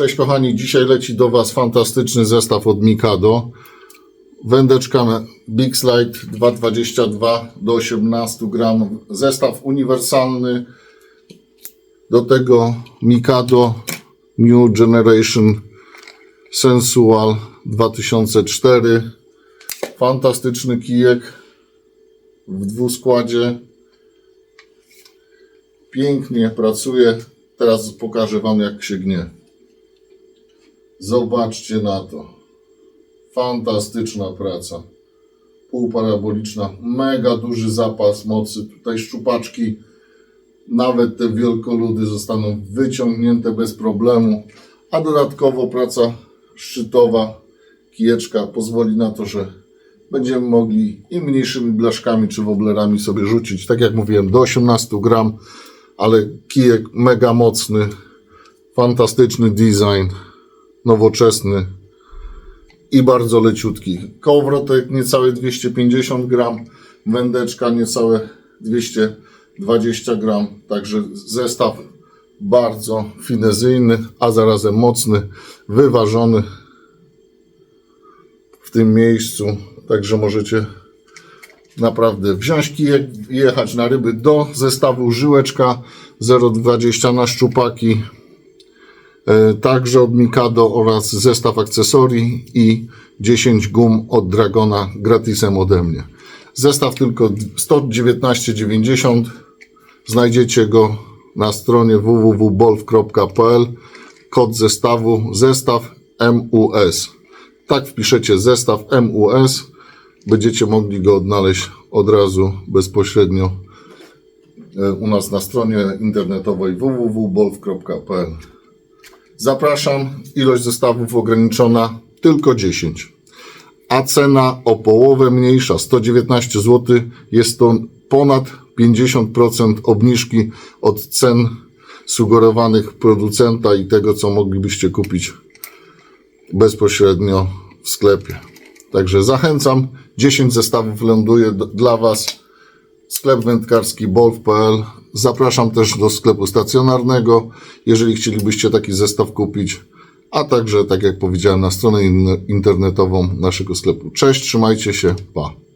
Cześć kochani, dzisiaj leci do Was fantastyczny zestaw od Mikado. Wędeczka Big Slide 2,22 do 18 gram. Zestaw uniwersalny. Do tego Mikado New Generation Sensual 2004. Fantastyczny kijek w dwuskładzie. Pięknie pracuje. Teraz pokażę Wam jak się gnie. Zobaczcie na to. Fantastyczna praca. Półparaboliczna. Mega duży zapas mocy. Tutaj szczupaczki, nawet te wielkoludy zostaną wyciągnięte bez problemu. A dodatkowo praca szczytowa kijeczka pozwoli na to, że będziemy mogli i mniejszymi blaszkami czy woblerami sobie rzucić. Tak jak mówiłem, do 18 gram, ale kijek mega mocny. Fantastyczny design nowoczesny i bardzo leciutki. Kołowrotek niecałe 250 gram, wędeczka niecałe 220 gram, także zestaw bardzo finezyjny, a zarazem mocny, wyważony w tym miejscu, także możecie naprawdę wziąć kijek jechać na ryby do zestawu żyłeczka 0,20 na szczupaki Także od Mikado oraz zestaw akcesorii i 10 gum od Dragona gratisem ode mnie. Zestaw tylko 119,90. Znajdziecie go na stronie www.bolf.pl. Kod zestawu zestaw MUS. Tak wpiszecie zestaw MUS. Będziecie mogli go odnaleźć od razu bezpośrednio e, u nas na stronie internetowej www.bolf.pl. Zapraszam. Ilość zestawów ograniczona tylko 10. A cena o połowę mniejsza 119 zł. Jest to ponad 50% obniżki od cen sugerowanych producenta i tego, co moglibyście kupić bezpośrednio w sklepie. Także zachęcam. 10 zestawów ląduje dla Was sklep wędkarski bolf.pl. Zapraszam też do sklepu stacjonarnego, jeżeli chcielibyście taki zestaw kupić, a także, tak jak powiedziałem, na stronę in- internetową naszego sklepu. Cześć, trzymajcie się, pa.